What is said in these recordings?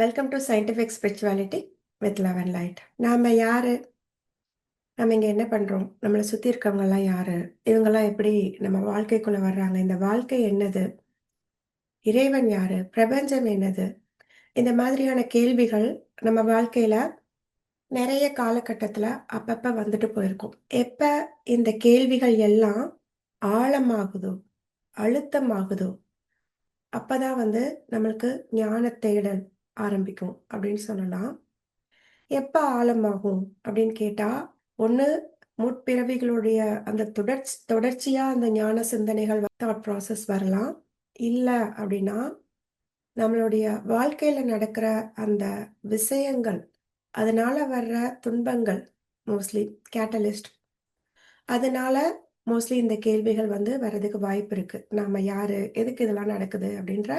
Welcome to scientific spirituality with love and light நாம் யார்? நம்ம இங்கே என்ன பண்ணுறோம் நம்மளை சுற்றி இருக்கவங்கெல்லாம் யார்? இவங்கெல்லாம் எப்படி நம்ம வாழ்க்கைக்குள்ளே வர்றாங்க? இந்த வாழ்க்கை என்னது? இறைவன் யார்? பிரபஞ்சம் என்னது? இந்த மாதிரியான கேள்விகள் நம்ம வாழ்க்கையில் நிறைய காலகட்டத்தில் அப்பப்போ வந்துட்டு போயிருக்கும். எப்போ இந்த கேள்விகள் எல்லாம் ஆழமாகுதோ அழுத்தமாகுதோ அப்பதான் வந்து நம்மளுக்கு ஞான தேடல் ஆரம்பிக்கும் அப்படின்னு சொல்லலாம். எப்போ ஆழமாகும் அப்படின்னு கேட்டால் ஒன்று முற்பிறவிகளுடைய அந்த தொடர்ச்சி தொடர்ச்சியாக அந்த ஞான சிந்தனைகள் தாட் ப்ராசஸ் வரலாம். இல்லை அப்படின்னா நம்மளுடைய வாழ்க்கையில் நடக்கிற அந்த விஷயங்கள் அதனால வர்ற துன்பங்கள் மோஸ்ட்லி கேட்டலிஸ்ட் அதனால மோஸ்ட்லி இந்த கேள்விகள் வந்து வர்றதுக்கு வாய்ப்பு இருக்கு. நாம யாரு எதுக்கு இதெல்லாம் நடக்குது அப்படின்ற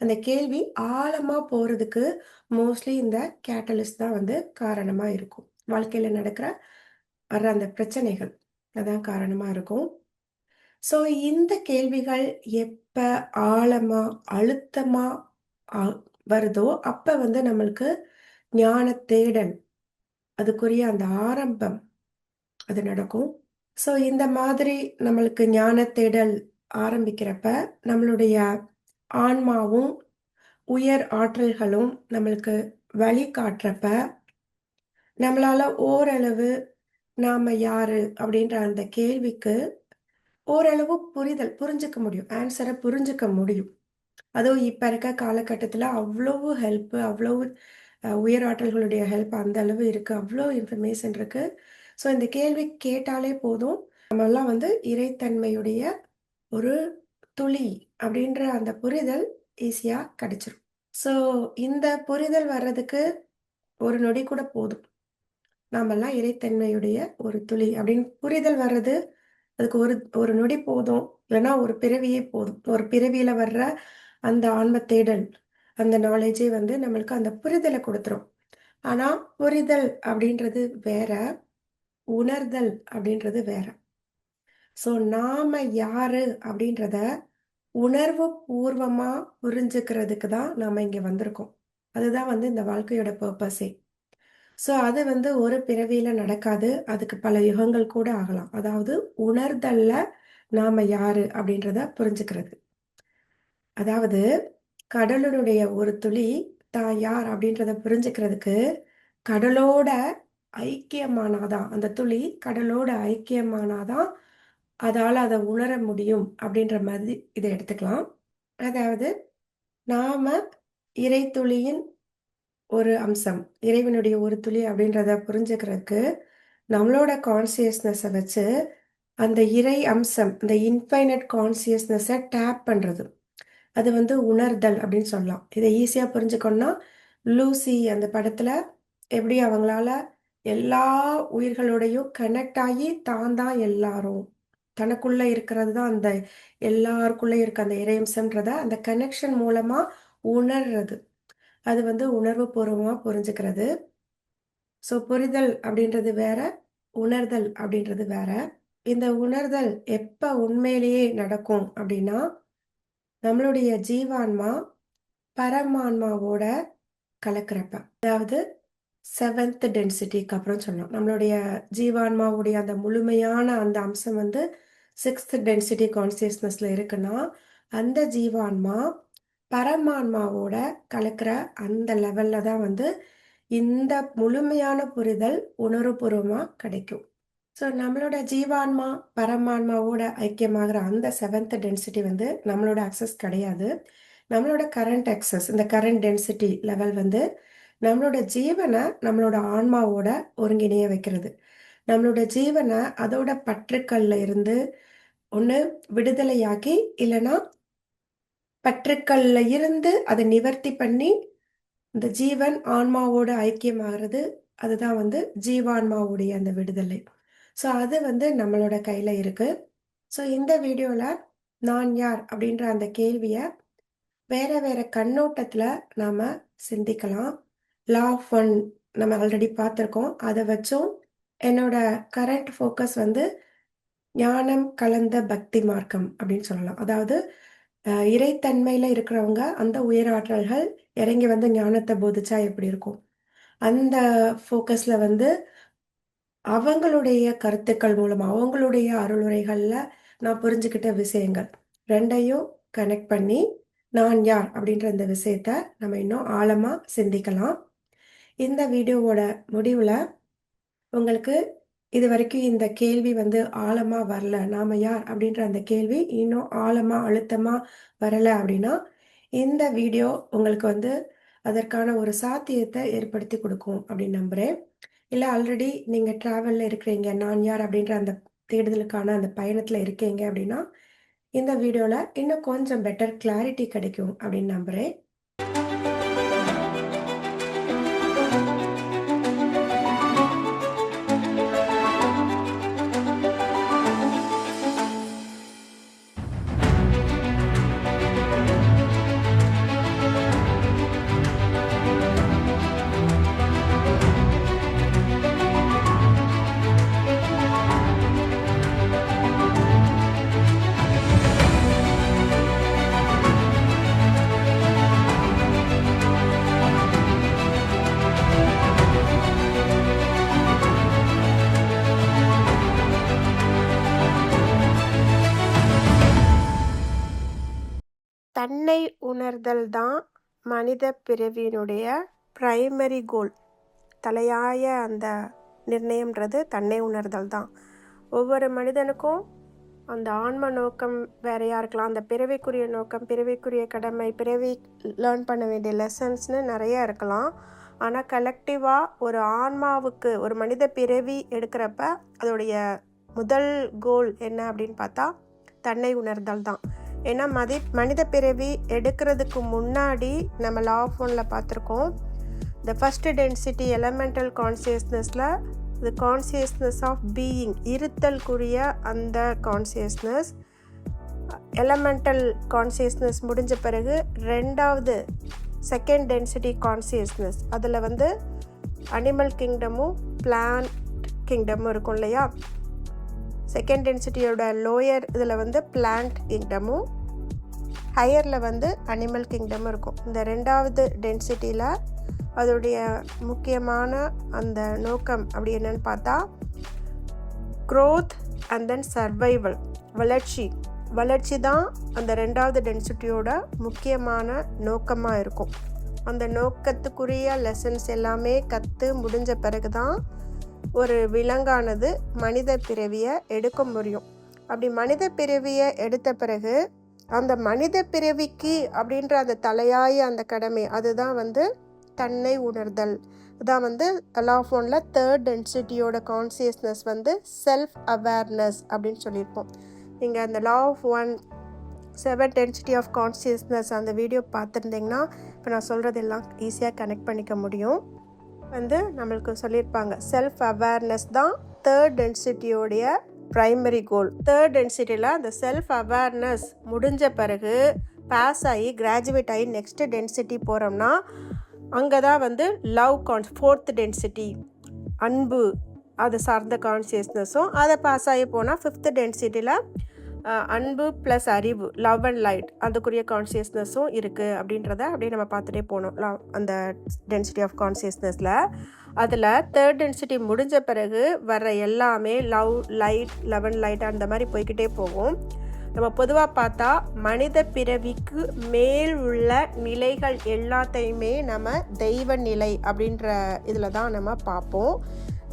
அந்த கேள்வி ஆழமா போறதுக்கு மோஸ்ட்லி இந்த கேட்டலிஸ்ட் தான் வந்து காரணமா இருக்கும். வாழ்க்கையில நடக்கிற வர்ற அந்த பிரச்சனைகள் அதான் காரணமா இருக்கும். ஸோ இந்த கேள்விகள் எப்ப ஆழமா அழுத்தமா வருதோ அப்ப வந்து நம்மளுக்கு ஞான தேடல் அதுக்குரிய அந்த ஆரம்பம் அது நடக்கும். ஸோ இந்த மாதிரி நம்மளுக்கு ஞான தேடல் ஆரம்பிக்கிறப்ப நம்மளுடைய ஆன்மாவும் உயர் ஆற்றல்களும் நம்மளுக்கு வழி காட்டுறப்ப நம்மளால ஓரளவு நாம யாரு அப்படின்ற அந்த கேள்விக்கு ஓரளவு புரிதல் புரிஞ்சுக்க முடியும். ஆன்சரை புரிஞ்சுக்க முடியும். அதுவும் இப்போ இருக்க காலகட்டத்தில் அவ்வளவு ஹெல்ப்பு அவ்வளவு உயர் ஆற்றல்களுடைய ஹெல்ப் அந்த அளவு இருக்குது அவ்வளோ இன்ஃபர்மேஷன் இருக்குது ஸோ இந்த கேள்வி கேட்டாலே போதும். நம்மெல்லாம் வந்து இறைத்தன்மையுடைய ஒரு துளி அப்படின்ற அந்த புரிதல் ஈஸியாக கிடைச்சிரும். ஸோ இந்த புரிதல் வர்றதுக்கு ஒரு நொடி கூட போதும். நாமெல்லாம் இறைத்தன்மையுடைய ஒரு துளி அப்படின்னு புரிதல் வர்றது அதுக்கு ஒரு ஒரு நொடி போதும். இல்லைன்னா ஒரு பிறவியே போதும். ஒரு பிறவியில வர்ற அந்த ஆன்ம தேடல் அந்த நாலேஜே வந்து நம்மளுக்கு அந்த புரிதலை கொடுத்துரும். ஆனால் புரிதல் அப்படின்றது வேற. உணர்தல் அப்படின்றது வேற. ஸோ நாம யாரு அப்படின்றத உணர்வு பூர்வமா புரிஞ்சுக்கிறதுக்கு தான் நாம இங்க வந்திருக்கோம். அதுதான் வந்து இந்த வாழ்க்கையோட பர்பஸே ஸோ அது வந்து ஒரு பிறவியில நடக்காது. அதுக்கு பல யுகங்கள் கூட ஆகலாம். அதாவது உணர்தல்ல நாம யாரு அப்படின்றத புரிஞ்சுக்கிறது. அதாவது கடலுடைய ஒரு துளி தான் யார் அப்படின்றத புரிஞ்சுக்கிறதுக்கு கடலோட ஐக்கியமானாதான் அந்த துளி கடலோட ஐக்கியமானாதான் அதால் அதை உணர முடியும் அப்படின்ற மாதிரி இதை எடுத்துக்கலாம். அதாவது நாம இறை துளியின் ஒரு அம்சம் இறைவனுடைய ஒரு துளி அப்படின்றத புரிஞ்சுக்கிறதுக்கு நம்மளோட கான்சியஸ்னஸை வச்சு அந்த இறை அம்சம் இந்த இன்ஃபைனட் கான்சியஸ்னஸை டேப் பண்ணுறது அது வந்து உணர்தல் அப்படின்னு சொல்லலாம். இதை ஈஸியாக புரிஞ்சுக்கணும்னா லூசி அந்த படத்தில் எப்படி அவங்களால எல்லா உயிர்களோடையும் கனெக்ட் ஆகி தான் தான் எல்லாரும். தனக்குள்ள இருக்கிறது தான் அந்த எல்லாருக்குள்ளே இருக்க அந்த இறையம்சன்றத அந்த கனெக்ஷன் மூலமா உணர்றது. அது வந்து உணர்வு பூர்வமாக புரிஞ்சுக்கிறது. ஸோ புரிதல் அப்படின்றது வேற உணர்தல் அப்படின்றது வேற. இந்த உணர்தல் எப்போ உண்மையிலேயே நடக்கும் அப்படின்னா நம்மளுடைய ஜீவான்மா பரமான்மாவோட கலக்கிறப்ப. அதாவது செவன்த் டென்சிட்டிக்கு அப்புறம் சொன்னோம் நம்மளுடைய ஜீவான்மாவுடைய அந்த முழுமையான அந்த அம்சம் வந்து சிக்ஸ்த் டென்சிட்டி கான்சியஸ்னஸ்ல இருக்குன்னா அந்த ஜீவான்மா பரமான்மாவோட கலக்கிற அந்த லெவல்ல தான் வந்து இந்த முழுமையான புரிதல் உணர்வுபூர்வமாக கிடைக்கும். ஸோ நம்மளோட ஜீவான்மா பரமான்மாவோட ஐக்கியமாகிற அந்த செவன்த் டென்சிட்டி வந்து நம்மளோட அக்சஸ் கிடையாது. நம்மளோட கரண்ட் அக்சஸ் இந்த கரண்ட் டென்சிட்டி லெவல் வந்து நம்மளோட ஜீவனை நம்மளோட ஆன்மாவோட ஒருங்கிணைய வைக்கிறது. நம்மளோட ஜீவனை அதோட பற்றுக்கள்ல இருந்து ஒன்று விடுதலையாக்கி இல்லைன்னா பற்றுக்கள்ல இருந்து அதை நிவர்த்தி பண்ணி இந்த ஜீவன் ஆன்மாவோட ஐக்கியமாகிறது. அதுதான் வந்து ஜீவான்மாவுடைய அந்த விடுதலை. ஸோ அது வந்து நம்மளோட கையில் இருக்கு. ஸோ இந்த வீடியோவில் நான் யார் அப்படின்ற அந்த கேள்வியை வேற வேற கண்ணோட்டத்தில் நாம் சிந்திக்கலாம். லா ஆஃப் ஒன் நம்ம ஆல்ரெடி பார்த்துருக்கோம். அதை வச்சும் என்னோட கரண்ட் ஃபோக்கஸ் வந்து ஞானம் கலந்த பக்தி மார்க்கம் அப்படின்னு சொல்லலாம். அதாவது இறைத்தன்மையில் இருக்கிறவங்க அந்த உயராற்றல்கள் இறங்கி வந்து ஞானத்தை போதிச்சா எப்படி இருக்கும்? அந்த ஃபோக்கஸில் வந்து அவங்களுடைய கருத்துக்கள் மூலம் அவங்களுடைய அருளுரைகளில் நான் புரிஞ்சுக்கிட்ட விஷயங்கள் ரெண்டையும் கனெக்ட் பண்ணி நான் யார் அப்படின்ற இந்த விஷயத்த நம்ம இன்னும் ஆழமாக சிந்திக்கலாம். இந்த வீடியோவோட முடிவில் உங்களுக்கு இது வரைக்கும் இந்த கேள்வி வந்து ஆழமாக வரல. நாம் யார்? அப்படின்ற அந்த கேள்வி இன்னும் ஆழமாக அழுத்தமாக வரலை அப்படின்னா இந்த வீடியோ உங்களுக்கு வந்து அதற்கான ஒரு சாத்தியத்தை ஏற்படுத்தி கொடுக்கும் அப்படின்னு நம்புகிறேன் இல்லை ஆல்ரெடி நீங்கள் ட்ராவலில் இருக்கிறீங்க நான் யார்? அப்படின்ற அந்த தேடுதலுக்கான அந்த பயணத்தில் இருக்கீங்க அப்படின்னா இந்த வீடியோவில் இன்னும் கொஞ்சம் பெட்டர் கிளாரிட்டி கிடைக்கும் அப்படின்னு நம்புகிறேன் தன்னை உணர்தல் தான் மனித பிறவியினுடைய ப்ரைமரி கோல் தலையாய அந்த நிர்ணயம்ன்றது தன்னை உணர்தல் தான். ஒவ்வொரு மனிதனுக்கும் அந்த ஆன்ம நோக்கம் வேறையாக இருக்கலாம் அந்த பிறவிக்குரிய நோக்கம் பிறவிக்குரிய கடமை பிறவி லேர்ன் பண்ண வேண்டிய லெசன்ஸ்னு நிறையா இருக்கலாம். ஆனால் கலெக்டிவாக ஒரு ஆன்மாவுக்கு ஒரு மனித பிறவி எடுக்கிறப்ப அதோடைய முதல் கோல் என்ன அப்படின்னு பார்த்தா தன்னை உணர்தல் தான். ஏன்னா மதி மனித பிறவி எடுக்கிறதுக்கு முன்னாடி நம்ம லா ஆஃப் ஒனில் பார்த்துருக்கோம். த ஃபஸ்ட்டு டென்சிட்டி எலமெண்டல் கான்சியஸ்னஸில் த கான்சியஸ்னஸ் ஆஃப் பீயிங் இருத்தல்குரிய அந்த கான்சியஸ்னஸ் எலமெண்டல் கான்சியஸ்னஸ் முடிஞ்ச பிறகு ரெண்டாவது செகண்ட் டென்சிட்டி கான்சியஸ்னஸ் அதில் வந்து அனிமல் கிங்டமும் பிளான் கிங்டமும் இருக்கும் இல்லையா? செகண்ட் டென்சிட்டியோட லோயர் இதில் வந்து பிளான்ட் கிங்டமும் ஹையரில் வந்து அனிமல் கிங்டம் இருக்கும். இந்த ரெண்டாவது டென்சிட்டியில் அதோடைய முக்கியமான அந்த நோக்கம் அப்படி என்னன்னு பார்த்தா க்ரோத் அண்ட் தென் சர்வைவல் வளர்ச்சி. வளர்ச்சி தான் அந்த ரெண்டாவது டென்சிட்டியோட முக்கியமான நோக்கமாக இருக்கும். அந்த நோக்கத்துக்குரிய லெசன்ஸ் எல்லாமே கற்று முடிஞ்ச பிறகு தான் ஒரு விலங்கானது மனித பிறவியை எடுக்க முடியும். அப்படி மனித பிறவியை எடுத்த பிறகு அந்த மனித பிறவிக்கு அப்படின்ற அந்த தலையாய அந்த கடமை அதுதான் வந்து தன்னை உணர்தல். அதான் வந்து அலாஃபோனில் தேர்ட் டென்சிட்டியோட கான்சியஸ்னஸ் வந்து செல்ஃப் அவேர்னஸ் அப்படின்னு சொல்லியிருப்போம். நீங்கள் அந்த law of one seven density of consciousness அந்த வீடியோ பார்த்துருந்தீங்கன்னா இப்போ நான் சொல்கிறதெல்லாம் ஈஸியாக கனெக்ட் பண்ணிக்க முடியும். வந்து நம்மளுக்கு சொல்லியிருப்பாங்க செல்ஃப் அவேர்னஸ் தான் தேர்ட் டென்சிட்டியோடைய ப்ரைமரி கோல். தேர்ட் டென்சிட்டியில் அந்த செல்ஃப் அவேர்னஸ் முடிஞ்ச பிறகு பாஸ் ஆகி கிராஜுவேட் ஆகி நெக்ஸ்ட் டென்சிட்டி போகிறோம்னா அங்கே தான் வந்து லவ் கான்ஸ் ஃபோர்த் டென்சிட்டி அன்பு அது சார்ந்த கான்சியஸ்னஸும் அதை பாஸ் ஆகி போனால் ஃபிஃப்த் டென்சிட்டியில் அன்பு ப்ளஸ் அறிவு லவ் அண்ட் லைட் அதுக்குரிய கான்சியஸ்னஸும் இருக்குது அப்படின்றத அப்படியே நம்ம பார்த்துட்டே போனோம் லவ் அந்த டென்சிட்டி ஆஃப் கான்சியஸ்னஸில் அதில் தேர்ட் டென்சிட்டி முடிஞ்ச பிறகு வர்ற எல்லாமே love light love and light அந்த மாதிரி போய்கிட்டே போகும். நம்ம பொதுவாக பார்த்தா மனித பிறவிக்கு மேல் உள்ள நிலைகள் எல்லாத்தையுமே நம்ம தெய்வ நிலை அப்படின்ற இதில் தான் நம்ம பார்ப்போம்.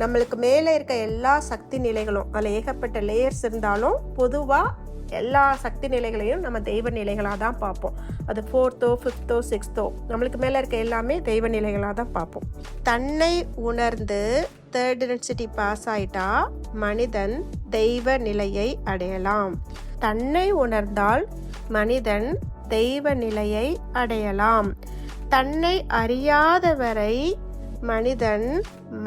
நம்மளுக்கு மேலே இருக்க எல்லா சக்தி நிலைகளும் அதில் ஏகப்பட்ட லேயர்ஸ் இருந்தாலும் பொதுவாக எல்லா சக்தி நிலைகளையும் நம்ம தெய்வ நிலைகளாக தான் பார்ப்போம். அது ஃபோர்த்தோ ஃபிஃப்த்தோ சிக்ஸ்த்தோ நம்மளுக்கு மேலே இருக்க எல்லாமே தெய்வ நிலைகளாக தான் பார்ப்போம். தன்னை உணர்ந்து தேர்ட் டென்சிட்டி பாஸ் ஆயிட்டா மனிதன் தெய்வ நிலையை அடையலாம். தன்னை உணர்ந்தால் மனிதன் தெய்வ நிலையை அடையலாம். தன்னை அறியாதவரை மனிதன்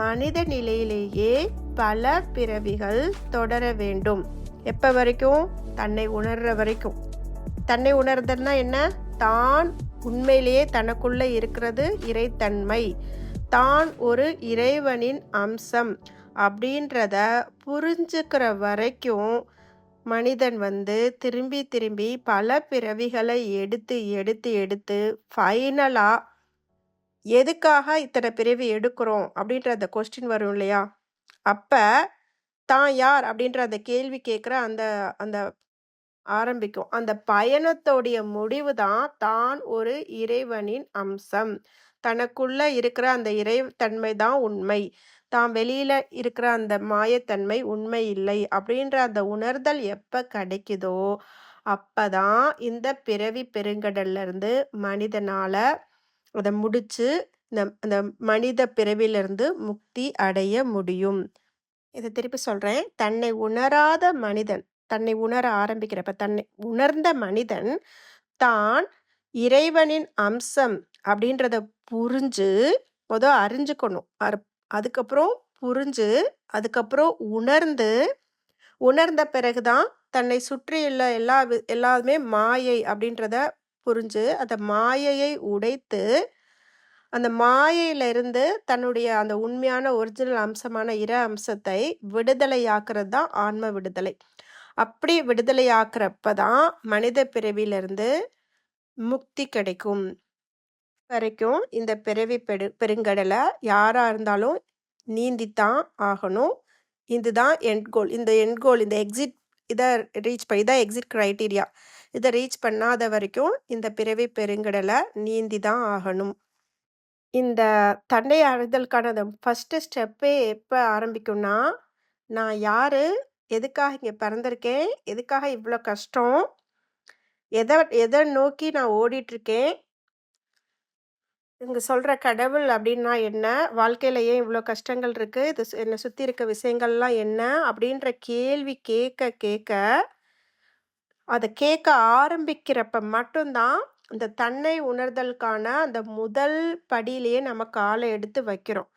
மனித நிலையிலேயே பல பிறவிகள் தொடர வேண்டும். எப்போ வரைக்கும் தன்னை உணர்ற வரைக்கும். தன்னை உணர்தல்னா என்ன? தான் உண்மையிலேயே தனக்குள்ளே இருக்கிறது இறைத்தன்மை. தான் ஒரு இறைவனின் அம்சம் அப்படின்றத புரிஞ்சுக்கிற வரைக்கும் மனிதன் வந்து திரும்பி திரும்பி பல பிறவிகளை எடுத்து எடுத்து எடுத்து ஃபைனலாக எதுக்காக இத்தனை பிறவி எடுக்கிறோம் அப்படின்ற அந்த கொஸ்டின் வரும் இல்லையா? அப்போ தான் யார் அப்படின்ற அந்த கேள்வி கேட்குற அந்த அந்த ஆரம்பிக்கும். அந்த பயணத்தோடைய முடிவு தான் தான் ஒரு இறைவனின் அம்சம். தனக்குள்ள இருக்கிற அந்த இறை தன்மை தான் உண்மை. தான் வெளியில இருக்கிற அந்த மாயத்தன்மை உண்மை இல்லை அப்படின்ற அந்த உணர்தல் எப்ப கிடைக்குதோ அப்பதான் இந்த பிறவி பெருங்கடல்ல இருந்து மனிதனால அதை முடிச்சு இந்த அந்த மனித பிறவிலிருந்து முக்தி அடைய முடியும். இதை திருப்பி சொல்கிறேன் தன்னை உணராத மனிதன் தன்னை உணர ஆரம்பிக்கிறப்ப தன்னை உணர்ந்த மனிதன் தான் இறைவனின் அம்சம் அப்படின்றத புரிஞ்சு மொதல் அறிஞ்சுக்கணும். அதுக்கப்புறம் புரிஞ்சு அதுக்கப்புறம் உணர்ந்து உணர்ந்த பிறகுதான் தன்னை சுற்றியுள்ள எல்லா வி- மாயை அப்படின்றத புரிஞ்சு அந்த மாயையை உடைத்து அந்த மாயையிலிருந்து தன்னுடைய அந்த உண்மையான ஒரிஜினல் அம்சமான இர அம்சத்தை விடுதலையாக்குறது தான் ஆன்ம விடுதலை. அப்படி விடுதலையாக்குறப்ப தான் மனித பிறவியிலிருந்து முக்தி கிடைக்கும். வரைக்கும் இந்த பிறவி பெரு பெருங்கடலை யாராக இருந்தாலும் நீந்தித்தான் ஆகணும். இதுதான் எண்ட் கோல் இந்த எண்ட் கோல் இந்த எக்ஸிட் இதை ரீச் பண்ணி இதான் எக்ஸிட் க்ரைட்டீரியா இதை ரீச் பண்ணாத வரைக்கும் இந்த பிறவி பெருங்கடலை நீந்தி தான் ஆகணும். இந்த தண்டை அறிதலுக்கான அந்த ஃபஸ்ட்டு ஸ்டெப்பே எப்போ ஆரம்பிக்கும்னா நான் யாரு எதுக்காக இங்கே பிறந்திருக்கேன் எதுக்காக இவ்வளோ கஷ்டம் எதை எதை நோக்கி நான் ஓடிட்டுருக்கேன் இங்கே இங்க சொல்ற கடவுள் அப்படின்னா என்ன வாழ்க்கையில ஏன் இவ்வளோ கஷ்டங்கள் இருக்கு இது சு- என்னை சுத்தி இருக்க விஷயங்கள்லாம் என்ன அப்படின்ற கேள்வி கேட்க கேட்க அதை கேட்க ஆரம்பிக்கிறப்ப மட்டும்தான் இந்த தன்னை உணர்தலுக்கான அந்த முதல் படியிலேயே நம்ம காலை எடுத்து வைக்கிறோம்.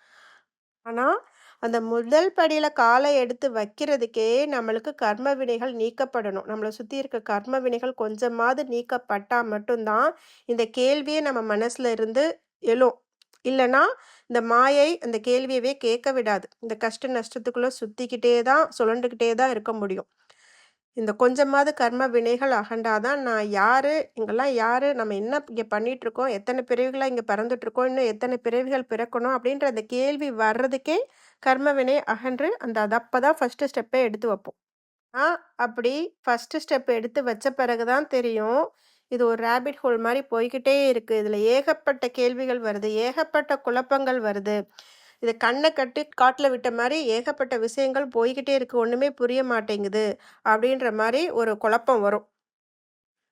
ஆனால் அந்த முதல் படியில் காலை எடுத்து வைக்கிறதுக்கே நம்மளுக்கு கர்ம வினைகள் நீக்கப்படணும். நம்மளை சுற்றி இருக்க கர்ம வினைகள் கொஞ்சமாவது நீக்கப்பட்டால் மட்டும்தான் இந்த கேள்வியே நம்ம மனசில் இருந்து எழும். இல்லைன்னா இந்த மாயை அந்த கேள்வியவே கேட்க விடாது. இந்த கஷ்ட நஷ்டத்துக்குள்ளே சுற்றிக்கிட்டே தான் சுழண்டுக்கிட்டே தான் இருக்க முடியும். இந்த கொஞ்சமாவது கர்ம வினைகள் அகண்டாதான் நான் யார் இங்கெல்லாம் யார் நம்ம என்ன இங்கே பண்ணிகிட்ருக்கோம் எத்தனை பிறவிகளாக இங்கே பிறந்துட்டு இருக்கோம் இன்னும் எத்தனை பிறவிகள் பிறக்கணும் அப்படின்ற அந்த கேள்வி வர்றதுக்கே கர்ம வினை அகன்று அந்த அது அப்பதான் ஃபஸ்ட்டு ஸ்டெப்பை எடுத்து வைப்போம். ஆ அப்படி ஃபஸ்ட்டு ஸ்டெப் எடுத்து வச்ச பிறகு தான் தெரியும் இது ஒரு ரேபிட் ஹோல் மாதிரி போய்கிட்டே இருக்குது இதில் ஏகப்பட்ட கேள்விகள் வருது ஏகப்பட்ட குழப்பங்கள் வருது. இது கண்ணை கட்டி காட்டில் விட்ட மாதிரி ஏகப்பட்ட விஷயங்கள் போய்கிட்டே இருக்கு. ஒன்றுமே புரிய மாட்டேங்குது அப்படின்ற மாதிரி ஒரு குழப்பம் வரும்.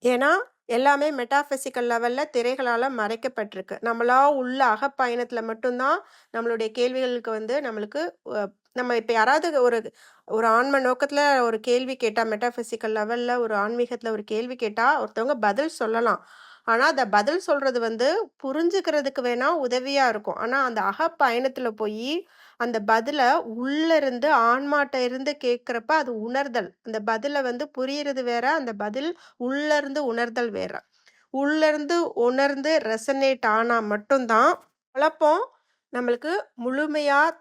ஏன்னா எல்லாமே மெட்டாஃபிசிக்கல் லெவலில் திரைகளால் மறைக்கப்பட்டிருக்கு. நம்மளா உள்ள அகப்பயணத்தில் மட்டும்தான் நம்மளுடைய கேள்விகளுக்கு வந்து நம்மளுக்கு நம்ம இப்போ யாராவது ஒரு ஒரு ஆன்ம நோக்கத்தில் ஒரு கேள்வி கேட்டால் மெட்டாஃபிசிக்கல் லெவலில் ஒரு ஆன்மீகத்தில் ஒரு கேள்வி கேட்டால் ஒருத்தவங்க பதில் சொல்லலாம். ஆனால் அந்த பதில் சொல்கிறது வந்து புரிஞ்சுக்கிறதுக்கு வேணால் உதவியாக இருக்கும். ஆனால் அந்த அகப்பயணத்துல போய் அந்த பதிலை உள்ளிருந்து ஆன்மாட்ட இருந்து கேட்குறப்ப அது உணர்தல். அந்த பதிலை வந்து புரியறது வேற அந்த பதில் உள்ளிருந்து உணர்தல் வேற. உள்ளிருந்து உணர்ந்து ரெசனேட் ஆனால் மட்டும்தான் குழப்பம் நம்மளுக்கு முழுமையாக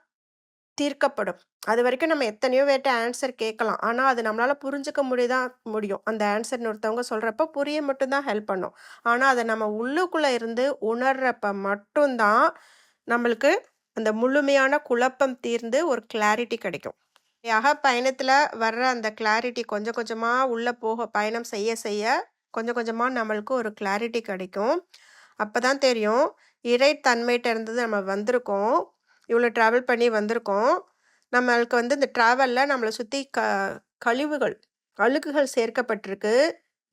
தீர்க்கப்படும். அது வரைக்கும் நம்ம எத்தனையோ வேட்ட ஆன்சர் கேட்கலாம். ஆனால் அது நம்மளால் புரிஞ்சுக்க முடியதான் முடியும். அந்த ஆன்சர்னு ஒருத்தவங்க சொல்கிறப்ப புரிய மட்டும்தான் ஹெல்ப் பண்ணும். ஆனால் அதை நம்ம உள்ளுக்குள்ளே இருந்து உணர்றப்ப மட்டும்தான் நம்மளுக்கு அந்த முழுமையான குழப்பம் தீர்ந்து ஒரு கிளாரிட்டி கிடைக்கும். யாக பயணத்தில் வர்ற அந்த கிளாரிட்டி கொஞ்சம் கொஞ்சமாக உள்ளே போக பயணம் செய்ய செய்ய கொஞ்சம் கொஞ்சமாக நம்மளுக்கு ஒரு கிளாரிட்டி கிடைக்கும். அப்பதான் தெரியும். இறைத்தன்மையிட்ட இருந்து நம்ம வந்திருக்கோம். இவ்வளோ ட்ராவல் பண்ணி வந்திருக்கோம். நம்மளுக்கு வந்து இந்த ட்ராவலில் நம்மளை சுற்றி க கழிவுகள் அழுக்குகள் சேர்க்கப்பட்டிருக்கு.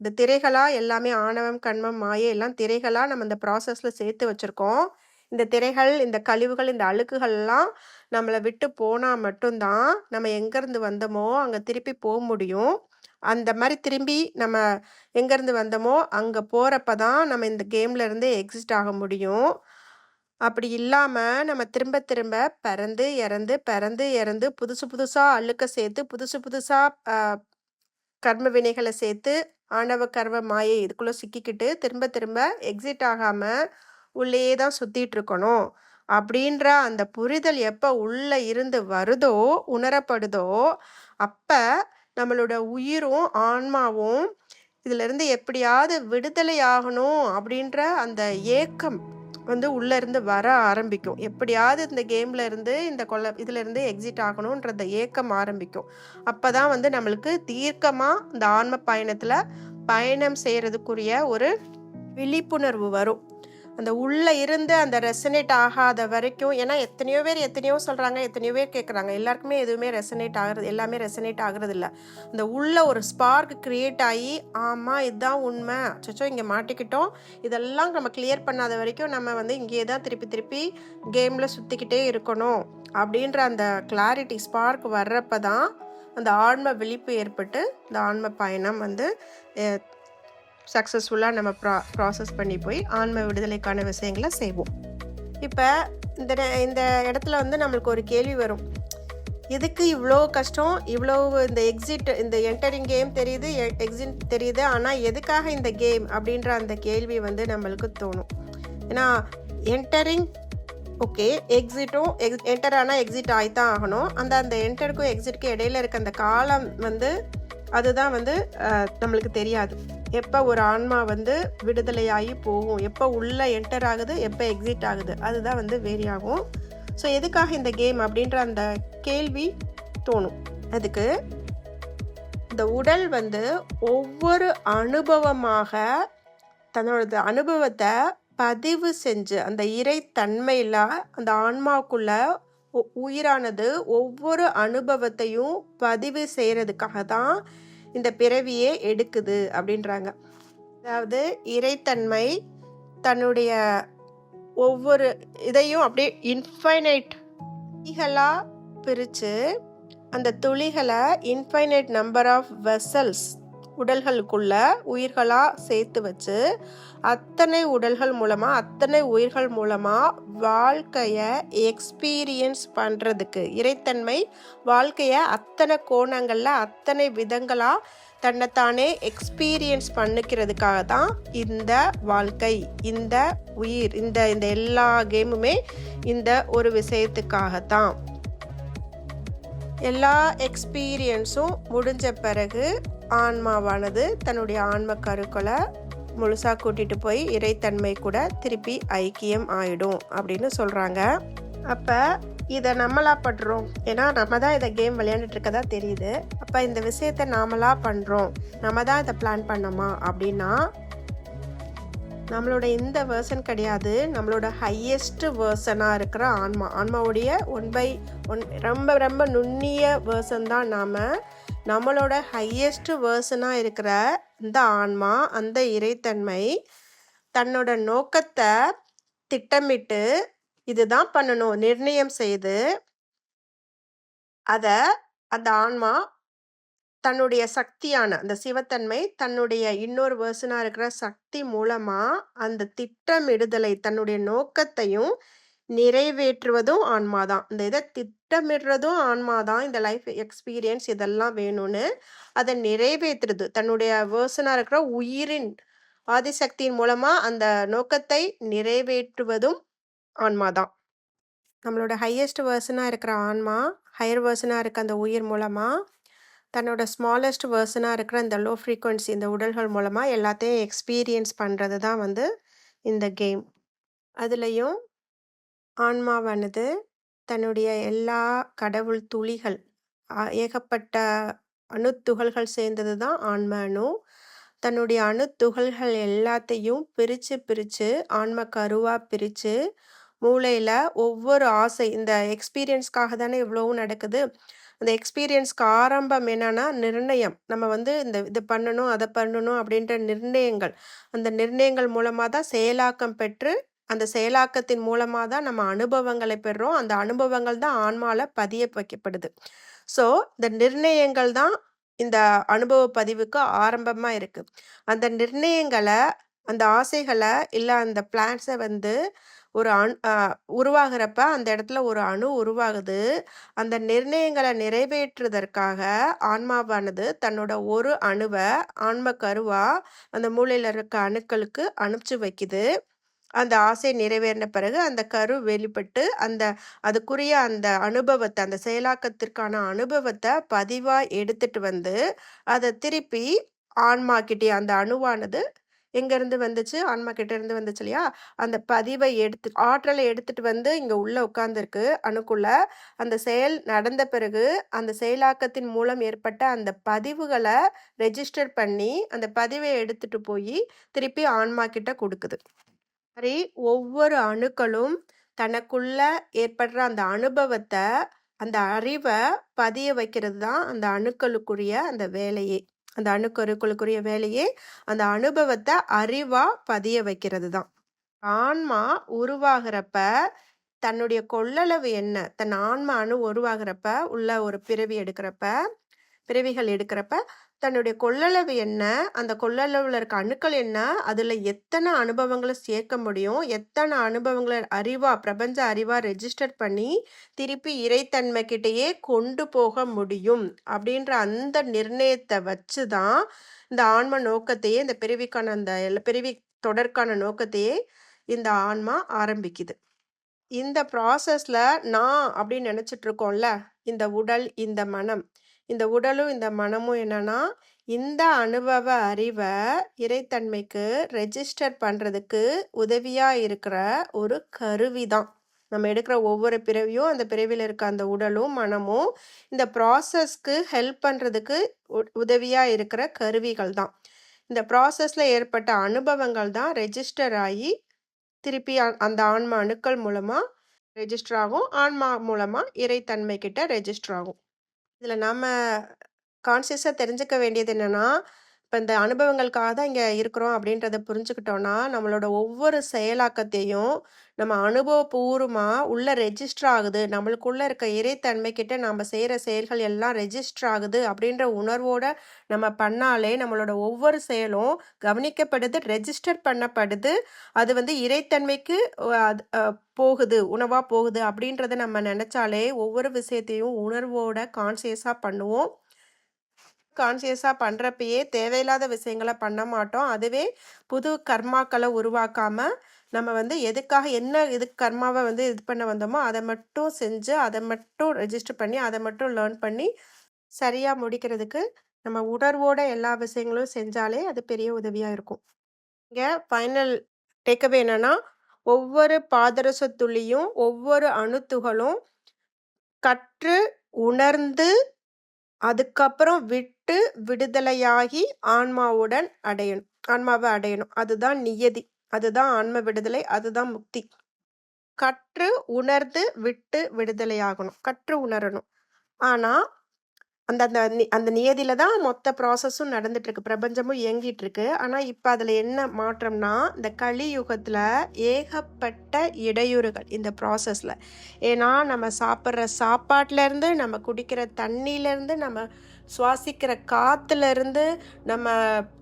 இந்த திரைகளாக எல்லாமே ஆணவம் கண்மம் மாயை எல்லாம் திரைகளாக நம்ம இந்த ப்ராசஸில் சேர்த்து வச்சுருக்கோம். இந்த திரைகள் இந்த கழிவுகள் இந்த அழுக்குகள்லாம் நம்மளை விட்டு போனால் மட்டும்தான் நம்ம எங்கேருந்து வந்தோமோ அங்கே திருப்பி போக முடியும். அந்த மாதிரி திரும்பி நம்ம எங்கேருந்து வந்தோமோ அங்கே போகிறப்ப தான் நம்ம இந்த கேம்லேருந்து எக்ஸிட் ஆக முடியும். அப்படி இல்லாமல் நம்ம திரும்ப திரும்ப பிறந்து இறந்து பிறந்து இறந்து புதுசு புதுசாக அழுக்க சேர்த்து புதுசு புதுசாக கர்ம வினைகளை சேர்த்து ஆணவ கர்ம மாயை இதுக்குள்ளே சிக்கிக்கிட்டு திரும்ப திரும்ப எக்ஸிட் ஆகாமல் உள்ளே தான் சுற்றிட்டு இருக்கணும். அப்படின்ற அந்த புரிதல் எப்போ உள்ளே இருந்து வருதோ உணரப்படுதோ அப்போ நம்மளோட உயிரும் ஆன்மாவும் இதுலேருந்து எப்படியாவது விடுதலை ஆகணும் அப்படின்ற அந்த ஏக்கம் வந்து உள்ளேருந்து வர ஆரம்பிக்கும். எப்படியாவது இந்த கேமில் இருந்து இந்த கொள்ள இதுல இருந்து எக்ஸிட் ஆகணுன்றத ஏக்கம் ஆரம்பிக்கும். அப்போ தான் வந்து நம்மளுக்கு தீர்க்கமாக இந்த ஆன்ம பயணத்தில் பயணம் செய்கிறதுக்குரிய ஒரு விழிப்புணர்வு வரும். அந்த உள்ளே இருந்து அந்த ரெசனேட் ஆகாத வரைக்கும் ஏன்னா எத்தனையோ பேர் எத்தனையோ சொல்கிறாங்க எத்தனையோ பேர் கேட்குறாங்க எல்லாருக்குமே எதுவுமே ரெசனேட் ஆகிறது எல்லாமே ரெசனேட் ஆகிறது இல்லை. இந்த உள்ளே ஒரு ஸ்பார்க் க்ரியேட் ஆகி ஆமாம் இதுதான் உண்மை. சச்சோ இங்கே மாட்டிக்கிட்டோம். இதெல்லாம் நம்ம கிளியர் பண்ணாத வரைக்கும் நம்ம வந்து இங்கேயே தான் திருப்பி திருப்பி கேமில் சுற்றிக்கிட்டே இருக்கணும். அப்படின்ற அந்த கிளாரிட்டி ஸ்பார்க் வர்றப்ப தான் அந்த ஆன்ம விழிப்பு ஏற்பட்டு இந்த ஆன்ம பயணம் வந்து சக்ஸஸ்ஃபுல்லாக நம்ம ப்ரா ப்ராசஸ் பண்ணி போய் ஆன்ம விடுதலைக்கான விஷயங்களை செய்வோம். இப்போ இந்த இந்த இடத்துல வந்து நம்மளுக்கு ஒரு கேள்வி வரும். எதுக்கு இவ்வளோ கஷ்டம்? இவ்வளோ இந்த எக்ஸிட் இந்த என்டரிங் கேம் தெரியுது எக்ஸிட் தெரியுது. ஆனால் எதுக்காக இந்த கேம் அப்படின்ற அந்த கேள்வி வந்து நம்மளுக்கு தோணும். ஏன்னா என்டரிங் ஓகே எக்ஸிட்டும் எக்ஸ் என்டர் ஆனால் எக்ஸிட் ஆகித்தான் ஆகணும். அந்த அந்த என்டருக்கும் எக்ஸிட்க்கும் இடையில இருக்க அந்த காலம் வந்து அதுதான் வந்து நம்மளுக்கு தெரியாது. எப்போ ஒரு ஆன்மா வந்து விடுதலையாகி போகும் எப்போ உள்ளே என்டர் ஆகுது எப்போ எக்ஸிட் ஆகுது அதுதான் வந்து வேரி ஆகும் ஸோ எதுக்காக இந்த கேம் அப்படின்ற அந்த கேள்வி தோணும். அதுக்கு இந்த உடல் வந்து ஒவ்வொரு அனுபவமாக தன்னோட அனுபவத்தை பதிவு செஞ்சு அந்த இறைத்தன்மையில் அந்த ஆன்மாவுக்குள்ள உயிரானது ஒவ்வொரு அனுபவத்தையும் பதிவு செய்கிறதுக்காக தான் இந்த பிறவியே எடுக்குது அப்படின்றாங்க. அதாவது இறைத்தன்மை தன்னுடைய ஒவ்வொரு இதையும் அப்படியே இன்ஃபைனைட் துளிகளாக பிரித்து அந்த துளிகளை இன்ஃபைனைட் நம்பர் ஆஃப் வெசல்ஸ் உடல்களுக்குள்ள உயிர்களாக சேர்த்து வச்சு அத்தனை உடல்கள் மூலமாக அத்தனை உயிர்கள் மூலமாக வாழ்க்கையை எக்ஸ்பீரியன்ஸ் பண்ணுறதுக்கு இறைத்தன்மை வாழ்க்கையை அத்தனை கோணங்களில் அத்தனை விதங்களாக தன்னைத்தானே எக்ஸ்பீரியன்ஸ் பண்ணிக்கிறதுக்காக தான் இந்த வாழ்க்கை இந்த உயிர் இந்த இந்த எல்லா கேமுமே இந்த ஒரு விஷயத்துக்காகத்தான். எல்லா எக்ஸ்பீரியன்ஸும் முடிஞ்ச பிறகு ஆன்மாவானது தன்னுடைய ஆன்ம கருக்களை முழுசாக கூட்டிகிட்டு போய் இறைத்தன்மை கூட திருப்பி ஐக்கியம் ஆயிடும் அப்படின்னு சொல்கிறாங்க அப்போ இதை நம்மளா பண்ணுறோம் ஏன்னா நம்ம தான் இதை கேம் விளையாண்டுட்டு இருக்கதா தெரியுது. அப்போ இந்த விஷயத்தை நாமளா பண்ணுறோம் நம்ம தான் இதை பிளான் பண்ணோமா அப்படின்னா நம்மளோட இந்த வேர்சன் கிடையாது. நம்மளோட ஹையஸ்ட் வேர்ஷனாக இருக்கிற ஆன்மா. ஆன்மாவுடைய ஒன் பை ஒன் ரொம்ப ரொம்ப நுண்ணிய வேர்சன் தான் நாம் நம்மளோட ஹையஸ்ட் வேர்சனாக இருக்கிற இந்த ஆன்மா அந்த இறைத்தன்மை தன்னோட நோக்கத்தை திட்டமிட்டு இதுதான் பண்ணணும் நிர்ணயம் செய்து அதை அந்த ஆன்மா தன்னுடைய சக்தியான அந்த சிவத்தன்மை தன்னுடைய இன்னொரு வேர்சனாக இருக்கிற சக்தி மூலமாக அந்த திட்டமிடுதலை தன்னுடைய நோக்கத்தையும் நிறைவேற்றுவதும் ஆன்மா தான். இந்த இதை திட்டமிடுறதும் ஆன்மா தான். இந்த லைஃப் எக்ஸ்பீரியன்ஸ் இதெல்லாம் வேணும்னு அதை நிறைவேற்றுறது தன்னுடைய வேர்சனாக இருக்கிற உயிரின் ஆதிசக்தியின் மூலமாக அந்த நோக்கத்தை நிறைவேற்றுவதும் ஆன்மா தான். நம்மளோட ஹையஸ்ட் வேர்சனாக இருக்கிற ஆன்மா ஹையர் வேர்சனாக இருக்க அந்த உயிர் மூலமாக தன்னோட ஸ்மாலஸ்ட் வேர்சனாக இருக்கிற இந்த லோ ஃப்ரீக்குவென்சி இந்த உடல்கள் மூலமாக எல்லாத்தையும் எக்ஸ்பீரியன்ஸ் பண்ணுறது தான் வந்து இந்த கேம் அதுலேயும் ஆன்மாவானது தன்னுடைய எல்லா கடவுள் துளிகள் ஏகப்பட்ட அணுத்துகள்கள் சேர்ந்தது தான் ஆன்ம அணு. தன்னுடைய அணுத்துகள்கள் எல்லாத்தையும் பிரித்து பிரித்து ஆன்ம கருவாக பிரித்து மூளையில் ஒவ்வொரு ஆசை இந்த எக்ஸ்பீரியன்ஸ்க்காக தானே இவ்வளவும் நடக்குது. அந்த எக்ஸ்பீரியன்ஸ்க்கு ஆரம்பம் என்னன்னா நிர்ணயம். நம்ம வந்து இந்த இது பண்ணணும் அதை பண்ணணும் அப்படின்ற நிர்ணயங்கள். அந்த நிர்ணயங்கள் மூலமாக தான் செயலாக்கம் பெற்று அந்த செயலாக்கத்தின் மூலமாக தான் நம்ம அனுபவங்களை பெறுறோம் அந்த அனுபவங்கள் தான் ஆன்மாவில் பதிய வைக்கப்படுது ஸோ இந்த நிர்ணயங்கள் தான் இந்த அனுபவ பதிவுக்கு ஆரம்பமாக இருக்குது அந்த நிர்ணயங்களை அந்த ஆசைகளை இல்லை அந்த பிளான்ஸை வந்து ஒரு அணு உருவாகிறப்ப அந்த இடத்துல ஒரு அணு உருவாகுது. அந்த நிர்ணயங்களை நிறைவேற்றுவதற்காக ஆன்மாவானது தன்னோட ஒரு அணுவை ஆன்ம கருவாக அந்த மூளையில் இருக்க அணுக்களுக்கு அனுப்பிச்சு வைக்குது. அந்த ஆசை நிறைவேறின பிறகு அந்த கரு வெளிப்பட்டு அந்த அதுக்குரிய அந்த அனுபவத்தை அந்த செயலாக்கத்திற்கான அனுபவத்தை பதிவாக எடுத்துட்டு வந்து அதை திருப்பி ஆன்மாக்கிட்டே அந்த அணுவானது எங்கேருந்து வந்துச்சு? ஆன்மா கிட்ட இருந்து வந்துச்சு இல்லையா? அந்த பதிவை எடுத்து ஆற்றலை எடுத்துட்டு வந்து இங்கே உள்ளே உட்காந்துருக்கு அணுக்குள்ள அந்த செயல் நடந்த பிறகு அந்த செயலாக்கத்தின் மூலம் ஏற்பட்ட அந்த பதிவுகளை ரெஜிஸ்டர் பண்ணி அந்த பதிவை எடுத்துட்டு போய் திருப்பி ஆன்மா கிட்ட கொடுக்குது. மாதிரி ஒவ்வொரு அணுக்களும் தனக்குள்ள ஏற்படுற அந்த அனுபவத்தை அந்த அறிவை பதிய வைக்கிறது தான் அந்த அணுக்களுக்குரிய அந்த வேலையே. அந்த அணுக்கருக்களுக்குரிய வேலையே அந்த அனுபவத்தை அறிவா பதிய வைக்கிறது தான். ஆன்மா உருவாகிறப்ப தன்னுடைய கொள்ளளவு என்ன? தன் ஆன்மா அணு உருவாகிறப்ப உள்ள ஒரு பிறவி எடுக்கிறப்ப பிறவிகள் எடுக்கிறப்ப தன்னுடைய கொள்ளளவு என்ன அந்த கொள்ளளவில் இருக்க அணுக்கள் என்ன அதில் எத்தனை அனுபவங்களை சேர்க்க முடியும் எத்தனை அனுபவங்களை அறிவா பிரபஞ்ச அறிவா ரெஜிஸ்டர் பண்ணி திருப்பி இறைத்தன்மை கிட்டேயே கொண்டு போக முடியும் அப்படின்ற அந்த நிர்ணயத்தை வச்சு தான் இந்த ஆன்ம நோக்கத்தையே இந்த பிறவிக்கான அந்த பிறவி தொடர்க்கான நோக்கத்தையே இந்த ஆன்மா ஆரம்பிக்குது. இந்த ப்ராசஸில் நான் அப்படின்னு நினச்சிட்ருக்கோம்ல இந்த உடல் இந்த மனம் இந்த உடலும் இந்த மனமும் என்னன்னா இந்த அனுபவ அறிவை இறைத்தன்மைக்கு ரெஜிஸ்டர் பண்ணுறதுக்கு உதவியாக இருக்கிற ஒரு கருவி தான். நம்ம எடுக்கிற ஒவ்வொரு பிறவியும் அந்த பிறவியில் இருக்க அந்த உடலும் மனமும் இந்த ப்ராசஸ்க்கு ஹெல்ப் பண்ணுறதுக்கு உ- இருக்கிற கருவிகள் தான். இந்த ப்ராசஸில் ஏற்பட்ட அனுபவங்கள் தான் ரெஜிஸ்டர் ஆகி திருப்பி அந்த ஆன்மா அணுக்கள் மூலமாக ரெஜிஸ்டர் ஆகும். ஆன்மா மூலமாக இறைத்தன்மை கிட்ட ரெஜிஸ்டர் ஆகும். இதில் நாம் கான்சியஸாக தெரிஞ்சுக்க வேண்டியது என்னென்னா இப்போ இந்த அனுபவங்களுக்காக தான் இங்கே இருக்கிறோம் அப்படின்றத புரிஞ்சுக்கிட்டோம்னா நம்மளோட ஒவ்வொரு செயலாக்கத்தையும் நம்ம அனுபவபூர்வமாக உள்ள ரெஜிஸ்டர் ஆகுது. நம்மளுக்குள்ளே இருக்க இறைத்தன்மை கிட்ட நம்ம செய்கிற செயல்கள் எல்லாம் ரெஜிஸ்டர் ஆகுது அப்படின்ற உணர்வோடு நம்ம பண்ணாலே நம்மளோட ஒவ்வொரு செயலும் கவனிக்கப்படுது ரெஜிஸ்டர் பண்ணப்படுது. அது வந்து இறைத்தன்மைக்கு அது, போகுது உணவாக போகுது அப்படின்றத நம்ம நினச்சாலே ஒவ்வொரு விஷயத்தையும் உணர்வோட கான்சியஸாக பண்ணுவோம். கான்சியஸாக பண்ணுறப்பயே தேவையில்லாத விஷயங்களை பண்ண மாட்டோம். அதுவே புது கர்மாக்களை உருவாக்காமல் நம்ம வந்து எதுக்காக என்ன இது கர்மாவை வந்து இது பண்ண வந்தோமோ அதை மட்டும் செஞ்சு அதை மட்டும் ரெஜிஸ்டர் பண்ணி அதை மட்டும் லேர்ன் பண்ணி சரியாக முடிக்கிறதுக்கு நம்ம உணர்வோட எல்லா விஷயங்களும் செஞ்சாலே அது பெரிய உதவியாக இருக்கும். இங்கே ஃபைனல் டேக்கவே என்னென்னா ஒவ்வொரு பாதரச துளியும் ஒவ்வொரு அணுத்துகளும் கற்று உணர்ந்து அதுக்கப்புறம் விட்டு விடுதலையாகி ஆன்மாவுடன் அடையணும் ஆன்மாவை அடையணும். அதுதான் நியதி. அதுதான் ஆன்ம விடுதலை அதுதான் முக்தி. கற்று உணர்ந்து விட்டு விடுதலையாகணும். கற்று உணரணும். ஆனா அந்த அந்த நி- அந்த நியதியில தான் மொத்த ப்ராசஸும் நடந்துட்டு இருக்கு பிரபஞ்சமும் இயங்கிட்டு இருக்கு ஆனா இப்ப அதுல என்ன மாற்றம்னா இந்த கலியுகத்துல ஏகப்பட்ட இடையூறுகள் இந்த ப்ராசஸ்ல ஏன்னா நம்ம சாப்பிட்ற சாப்பாட்டுல இருந்து நம்ம குடிக்கிற தண்ணியில இருந்து நம்ம சுவாசிக்கிற காற்றுலேருந்து நம்ம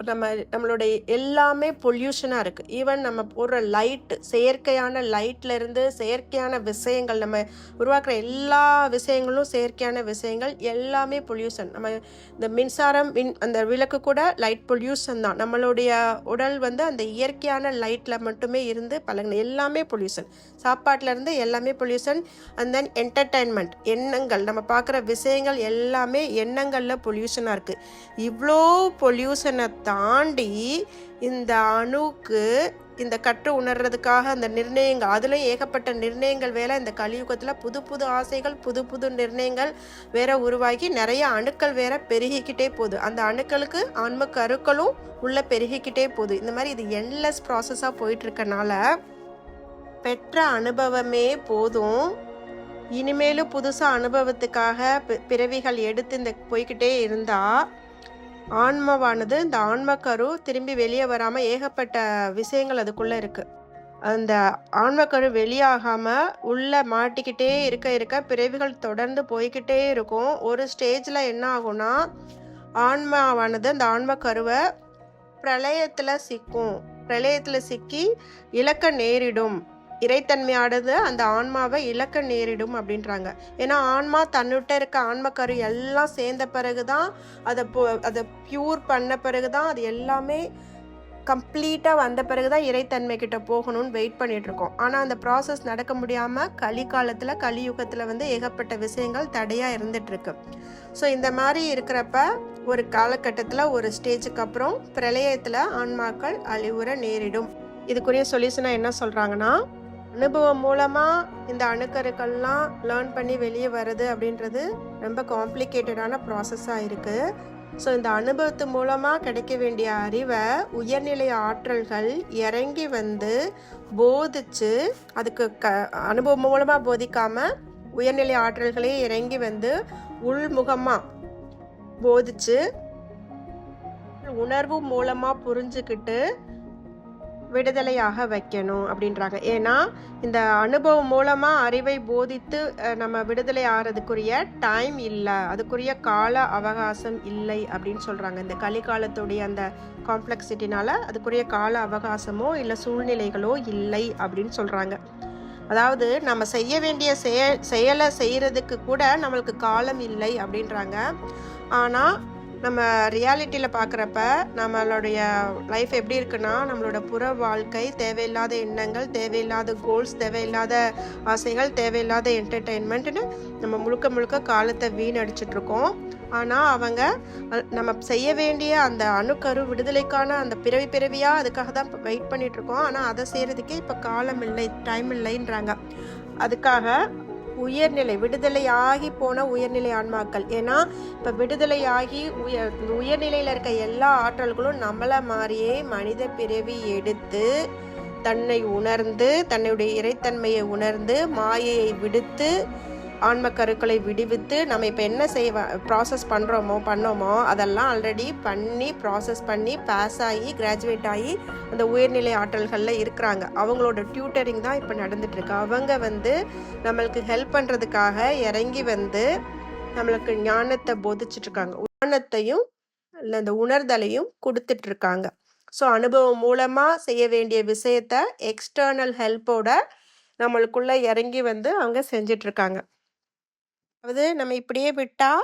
நம்ம நம்மளுடைய எல்லாமே பொல்யூஷனாக இருக்குது ஈவன் நம்ம போடுற லைட்டு செயற்கையான லைட்லேருந்து செயற்கையான விஷயங்கள் நம்ம உருவாக்குற எல்லா விஷயங்களும் செயற்கையான விஷயங்கள் எல்லாமே பொல்யூஷன் நம்ம இந்த மின்சாரம் மின் அந்த விளக்கு கூட லைட் பொல்யூஷன் தான். நம்மளுடைய உடல் வந்து அந்த இயற்கையான லைட்டில் மட்டுமே இருந்து பழகின எல்லாமே பொல்யூஷன் சாப்பாட்டிலேருந்து எல்லாமே பொல்யூஷன் அண்ட் தென் என்டர்டைன்மெண்ட் எண்ணங்கள். நம்ம பார்க்குற விஷயங்கள் எல்லாமே எண்ணங்களில் பொல்யூஷனாக இருக்குது இவ்வளோ பொல்யூஷனை தாண்டி இந்த அணுக்கு இந்த கற்று உணர்றதுக்காக அந்த நிர்ணயங்கள் அதுலேயும் ஏகப்பட்ட நிர்ணயங்கள் வேலை. இந்த கலியுகத்தில் புது புது ஆசைகள் புது புது நிர்ணயங்கள் வேற உருவாகி நிறைய அணுக்கள் வேற பெருகிக்கிட்டே போகுது. அந்த அணுக்களுக்கு ஆன்ம கருக்களும் உள்ளே பெருகிக்கிட்டே போகுது. இந்த மாதிரி இது என்லெஸ் ப்ராசஸாக போயிட்டு இருக்கனால பெற்ற அனுபவமே போதும். இனிமேலும் புதுசா அனுபவத்துக்காக பிறவிகள் எடுத்து இந்த போய்கிட்டே இருந்தா ஆன்மாவானது இந்த ஆன்மக்கரு திரும்பி வெளியே வராம ஏகப்பட்ட விஷயங்கள் அதுக்குள்ள இருக்கு. அந்த ஆன்மக்கரு வெளியாகாம உள்ள மாட்டிக்கிட்டே இருக்க இருக்க பிறவிகள் தொடர்ந்து போய்க்கிட்டே இருக்கும். ஒரு ஸ்டேஜ்ல என்ன ஆகும்னா ஆன்மாவானது அந்த ஆன்மக்கருவை பிரளயத்துல சிக்கும். பிரளயத்துல சிக்கி இழக்க நேரிடும். இறைத்தன்மையானது அந்த ஆன்மாவை இழக்க நேரிடும் அப்படின்றாங்க. ஏன்னா ஆன்மா தன்னுட்ட இருக்க ஆன்மக்கரு எல்லாம் சேர்ந்த பிறகுதான் அதை அதை பியூர் பண்ண பிறகுதான் அது எல்லாமே கம்ப்ளீட்டாக வந்த பிறகுதான் இறைத்தன்மை கிட்ட போகணும்னு வெயிட் பண்ணிகிட்ருக்கோம் ஆனால் அந்த ப்ராசஸ் நடக்க முடியாமல் கலிகாலத்தில் கலியுகத்தில் வந்து ஏகப்பட்ட விஷயங்கள் தடையாக இருந்துகிட்ருக்கு ஸோ இந்த மாதிரி இருக்கிறப்ப ஒரு காலகட்டத்தில் ஒரு ஸ்டேஜுக்கு அப்புறம் பிரளயத்தில் ஆன்மாக்கள் அழிவுற நேரிடும். இதுக்குரிய சொல்யூஷனாக என்ன சொல்கிறாங்கன்னா அனுபவம் மூலமாக இந்த அணுக்கருக்கள்லாம் லேர்ன் பண்ணி வெளியே வருது அப்படின்றது ரொம்ப காம்ப்ளிகேட்டடான ப்ராசஸாக இருக்குது ஸோ இந்த அனுபவத்து மூலமாக கிடைக்க வேண்டிய அறிவை உயர்நிலை ஆற்றல்கள் இறங்கி வந்து போதிச்சு அதுக்கு க அனுபவம் மூலமாக போதிக்காமல் உயர்நிலை ஆற்றல்களே இறங்கி வந்து உள்முகமாக போதிச்சு உணர்வு மூலமாக புரிஞ்சுக்கிட்டு விடுதலையாக வைக்கணும் அப்படின்றாங்க. ஏன்னா இந்த அனுபவம் மூலமாக அறிவை போதித்து நம்ம விடுதலை ஆகிறதுக்குரிய டைம் இல்லை. அதுக்குரிய கால அவகாசம் இல்லை அப்படின்னு சொல்கிறாங்க இந்த கலிகாலத்துடைய அந்த காம்ப்ளெக்சிட்டினால அதுக்குரிய கால அவகாசமோ இல்லை சூழ்நிலைகளோ இல்லை அப்படின்னு சொல்கிறாங்க அதாவது நம்ம செய்ய வேண்டிய செய செயலை செய்கிறதுக்கு கூட நம்மளுக்கு காலம் இல்லை அப்படின்றாங்க. ஆனால் நம்ம ரியாலிட்டியில் பார்க்குறப்ப நம்மளுடைய லைஃப் எப்படி இருக்குன்னா நம்மளோட புற வாழ்க்கை தேவையில்லாத எண்ணங்கள் தேவையில்லாத கோல்ஸ் தேவையில்லாத ஆசைகள் தேவையில்லாத என்டர்டெயின்மெண்ட்னு நம்ம முழுக்க முழுக்க காலத்தை வீணடிச்சிட்ருக்கோம் ஆனால் அவங்க நம்ம செய்ய வேண்டிய அந்த அணுக்கரு விடுதலைக்கான அந்த பிறவி பிறவியாக அதுக்காக தான் வெயிட் பண்ணிகிட்ருக்கோம் ஆனால் அதை செய்கிறதுக்கே இப்போ காலம் இல்லை டைம் இல்லைன்றாங்க. அதுக்காக உயர்நிலை விடுதலையாகி போன உயர்நிலை ஆன்மாக்கள். ஏன்னா இப்போ விடுதலையாகி உயர் உயர்நிலையில் இருக்க எல்லா ஆற்றல்களும் நம்மளை மாதிரியே மனித பிறவி எடுத்து தன்னை உணர்ந்து தன்னுடைய இறைத்தன்மையை உணர்ந்து மாயையை விடுத்து ஆன்ம கருக்களை விடுவித்து நம்ம இப்போ என்ன செய்வ ப்ராசஸ் பண்ணுறோமோ பண்ணோமோ அதெல்லாம் ஆல்ரெடி பண்ணி ப்ராசஸ் பண்ணி பாஸ் ஆகி கிராஜுவேட் ஆகி அந்த உயர்நிலை ஆற்றல்களில் இருக்கிறாங்க. அவங்களோட டியூட்டரிங் தான் இப்போ நடந்துட்டுருக்கு. அவங்க வந்து நம்மளுக்கு ஹெல்ப் பண்ணுறதுக்காக இறங்கி வந்து நம்மளுக்கு ஞானத்தை போதிச்சிட்ருக்காங்க ஞானத்தையும் இல்லை அந்த உணர்தலையும் கொடுத்துட்ருக்காங்க ஸோ அனுபவம் மூலமாக செய்ய வேண்டிய விஷயத்த எக்ஸ்டர்னல் ஹெல்ப்போட நம்மளுக்குள்ளே இறங்கி வந்து அவங்க செஞ்சிட்ருக்காங்க அதாவது நம்ம இப்படியே விட்டால்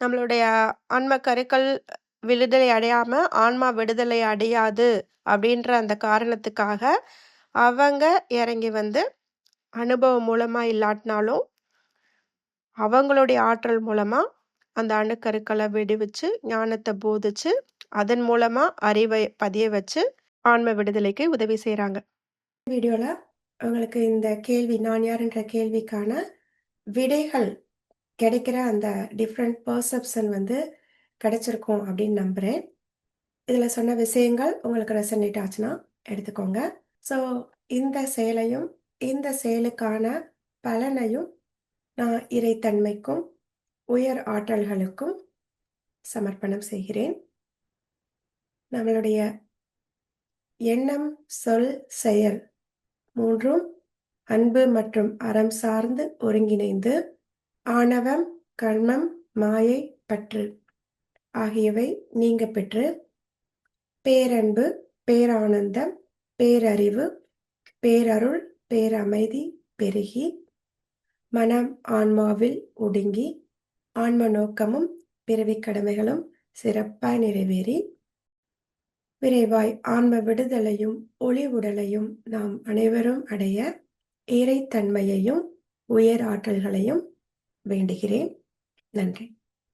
நம்மளுடைய ஆன்ம கருக்கள் விடுதலை அடையாமல் ஆன்மா விடுதலை அடையாது அப்படின்ற அந்த காரணத்துக்காக அவங்க இறங்கி வந்து அனுபவம் மூலமாக இல்லாட்டினாலும் அவங்களுடைய ஆற்றல் மூலமாக அந்த அணுக்கருக்களை விடுவிச்சு ஞானத்தை போதிச்சு அதன் மூலமாக அறிவை பதிய வச்சு ஆன்ம விடுதலைக்கு உதவி செய்கிறாங்க வீடியோவில் உங்களுக்கு இந்த கேள்வி நான் யாருன்ற கேள்விக்கான விடைகள் கிடைக்கிற அந்த டிஃப்ரெண்ட் பர்செப்ஷன் வந்து கிடைச்சிருக்கும் அப்படின்னு நம்புகிறேன் இதில் சொன்ன விஷயங்கள் உங்களுக்கு ரெசனேட் ஆச்சுன்னா எடுத்துக்கோங்க. ஸோ இந்த செயலையும் இந்த செயலுக்கான பலனையும் நான் இறைத்தன்மைக்கும் உயர் ஆற்றல்களுக்கும் சமர்ப்பணம் செய்கிறேன். நம்மளுடைய எண்ணம் சொல் செயல் மூன்றும் அன்பு மற்றும் அறம் சார்ந்து ஒருங்கிணைந்து ஆணவம் கர்மம் மாயை பற்று ஆகியவை நீங்க பெற்று பேரன்பு பேரானந்தம் பேரறிவு பேரருள் பேரமைதி பெருகி மனம் ஆன்மாவில் ஒடுங்கி ஆன்ம நோக்கமும் பிறவிக் கடமைகளும் சிறப்பாய் நிறைவேறி விரைவாய் ஆன்ம விடுதலையும் ஒளி உடலையும் நாம் அனைவரும் அடைய இறைத்தன்மையையும் உயர் ஆற்றல்களையும் வேண்டுகிறேன். நன்றி.